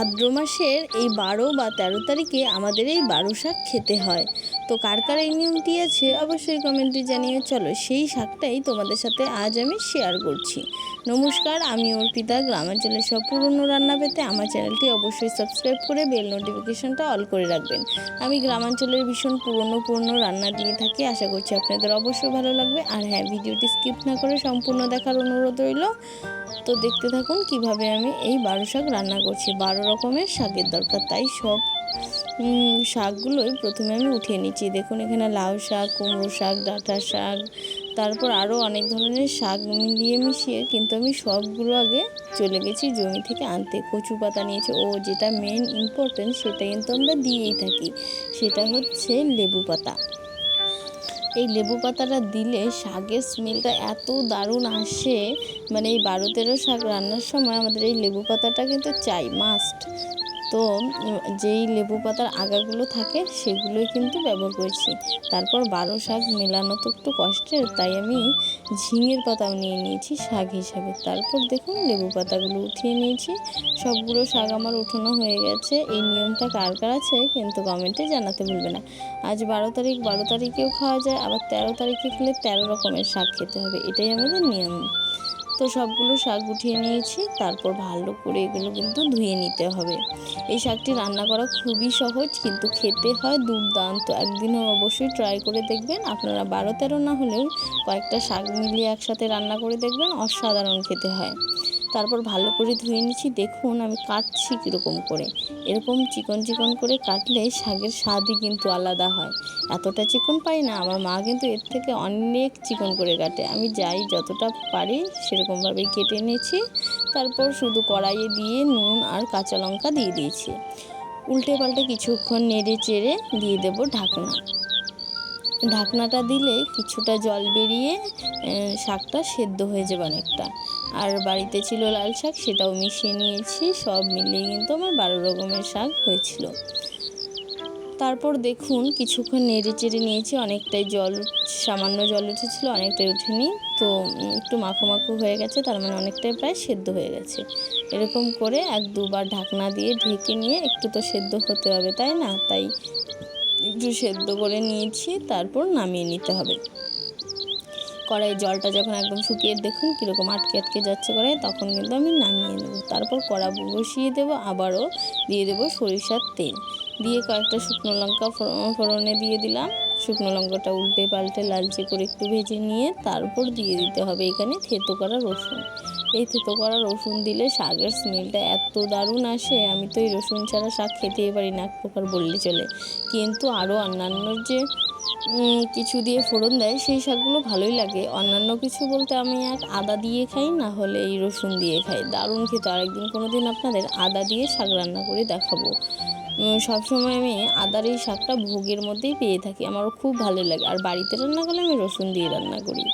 ভাদ্র মাসের এই বারো বা তেরো তারিখে আমাদের এই বারো শাক খেতে হয়। তো কার কার এই নিয়মটি আছে অবশ্যই কমেন্টে জানিয়ে চলো। সেই শাকটাই তোমাদের সাথে আজ আমি শেয়ার করছি। নমস্কার, আমি অর্পিতা গ্রামাঞ্চলের সব পুরনো রান্না পেতে আমার চ্যানেলটি অবশ্যই সাবস্ক্রাইব করে বেল নোটিফিকেশনটা অল করে রাখবেন। আমি গ্রামাঞ্চলের ভীষণ পুরনো পুরনো রান্না দিয়ে থাকি। আশা করছি আপনাদের অবশ্যই ভালো লাগবে। আর হ্যাঁ ভিডিওটি স্কিপ না করে সম্পূর্ণ দেখার অনুরোধ রইল। তো দেখতে থাকুন কীভাবে আমি এই বারো শাক রান্না করছি। বারো রকমের শাকের দরকার, তাই সব শাকগুলোই প্রথমে আমি উঠিয়ে নিচ্ছি। দেখুন, এখানে লাউ শাক, কুমড়ো শাক, ডাঁটা শাক, তারপর আরও অনেক ধরনের শাক মিলিয়ে মিশিয়ে কিন্তু আমি সবগুলো আগে চলে গেছি জমি থেকে আনতে। কচু পাতা নিয়েছি, ও যেটা মেন ইম্পর্টেন্ট সেটা কিন্তু আমরা দিয়েই থাকি, সেটা হচ্ছে লেবু পাতা। এই লেবু পাতাটা দিলে শাকের স্মেলটা এত দারুণ আসে। মানে এই বারো তেরো শাক রান্নার সময় আমাদের এই লেবু পাতাটা কিন্তু চাই মাস্ট তো যেই লেবু পাতার আগাগুলো থাকে, সেগুলোই কিন্তু ব্যবহার করেছি। তারপর বারো শাক মেলানো তো একটু কষ্টের, তাই আমি ঝিঙের পাতাও নিয়ে নিয়েছি শাক হিসাবে। তারপর দেখুন, লেবু পাতাগুলো উঠিয়ে নিয়েছি। সবগুলো শাক আমার উঠানো হয়ে গেছে। এই নিয়মটা কার কার আছে কিন্তু কমেন্টে জানাতে ভুলবে না। আজ বারো তারিখ, বারো তারিখেও খাওয়া যায়, আবার তেরো তারিখে খেলে তেরো রকমের শাক খেতে হবে। এটাই আমাদের নিয়ম। তো সবগুলো শাক উঠিয়ে নিয়েছি। তারপর ভালো করে এগুলো কিন্তু ধুয়ে নিতে হবে। এই শাকটি রান্না করা খুবই সহজ, কিন্তু খেতে হয় দুর্দান্ত। একদিন অবশ্যই ট্রাই করে দেখবেন। আপনারা বারো তেরো না হলেও কয়েকটা শাক মিলিয়ে একসাথে রান্না করে দেখবেন, অসাধারণ খেতে হয়। তারপর ভালো করে ধুয়ে নিচ্ছি। দেখুন আমি কাটছি কীরকম করে। এরকম চিকন চিকন করে কাটলে শাকের স্বাদই কিন্তু আলাদা হয়। এতটা চিকন পাই না, আমার মা কিন্তু এর থেকে অনেক চিকন করে কাটে। আমি যাই যতটা পারি সেরকমভাবেই কেটে নিয়েছি তারপর শুধু কড়াইয়ে দিয়ে নুন আর কাঁচা লঙ্কা দিয়ে দিয়েছি। উল্টে পাল্টে কিছুক্ষণ নেড়ে চেড়ে দিয়ে দেব ঢাকনা। ঢাকনাটা দিলে কিছুটা জল বেরিয়ে শাকটা সেদ্ধ হয়ে যাবে অনেকটা। আর বাড়িতে ছিল লাল শাক, সেটাও মিশিয়ে নিয়েছি, সব মিলিয়ে কিন্তু আমার বারো রকমের শাক হয়েছিল। তারপর দেখুন, কিছুক্ষণ নেড়ে চেড়ে নিয়েছি, অনেকটাই জল, সামান্য জল উঠেছিল, অনেকটাই উঠেনি। তো একটু মাখো মাখো হয়ে গেছে, তার মানে অনেকটাই প্রায় সেদ্ধ হয়ে গেছে। এরকম করে এক দুবার ঢাকনা দিয়ে ঢেকে নিয়ে, একটু তো সেদ্ধ হতে হবে, তাই না? তাই একটু সেদ্ধ করে নিয়েছি, তারপর নামিয়ে নিতে হবে। কড়াই জলটা যখন একদম শুকিয়ে, দেখুন কীরকম আটকে আটকে যাচ্ছে কড়াই তখন কিন্তু আমি নামিয়ে নেব। তারপর কড়া বসিয়ে দেবো, আবারও দিয়ে দেবো সরিষার তেল। দিয়ে কয়েকটা শুকনো লঙ্কা ফোড়ন- দিয়ে দিলাম। শুকনো লঙ্কাটা উল্টে পাল্টে লালচে করে একটু ভেজে নিয়ে তারপর দিয়ে দিতে হবে এখানে থেতো করা রসুন। এই থেতো করা রসুন দিলে শাকের স্মেলটা এত দারুণ আসে, আমি তো এই রসুন ছাড়া শাক খেতেই পারি না, এক প্রকার বললে চলে। কিন্তু আরও অন্যান্য যে কিছু দিয়ে ফোড়ন দেয়, সেই শাকগুলো ভালোই লাগে। অন্যান্য কিছু বলতে আমি এক আদা দিয়ে খাই, না হলে এই রসুন দিয়ে খাই। দারুণ খেতে। আরেকদিন কোনো দিন আপনাদের আদা দিয়ে শাক রান্না করে দেখাবো। সবসময় আমি আদার এই শাকটা ভোগের মধ্যেই পেয়ে থাকি। আমারও খুব ভালো লাগে। আর বাড়িতে রান্না করলে আমি রসুন দিয়ে রান্না করি।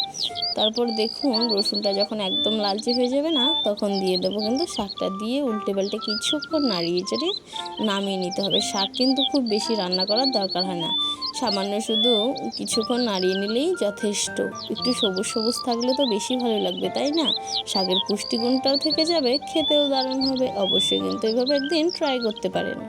তারপর দেখুন, রসুনটা যখন একদম লালচে হয়ে যাবে না, তখন দিয়ে দেবো কিন্তু শাকটা দিয়ে উল্টে পাল্টে কিছুক্ষণ নাড়িয়ে চাড়িয়ে নামিয়ে নিতে হবে। শাক কিন্তু খুব বেশি রান্না করার দরকার হয় না। সামান্য শুধু কিছুক্ষণ নাড়িয়ে নিলেই যথেষ্ট। একটু সবুজ সবুজ থাকলে তো বেশি ভালো লাগবে, তাই না? শাকের পুষ্টিগুণটাও থেকে যাবে, খেতেও দারুণ হবে। অবশ্যই কিন্তু এভাবে একদিন ট্রাই করতে পারেন।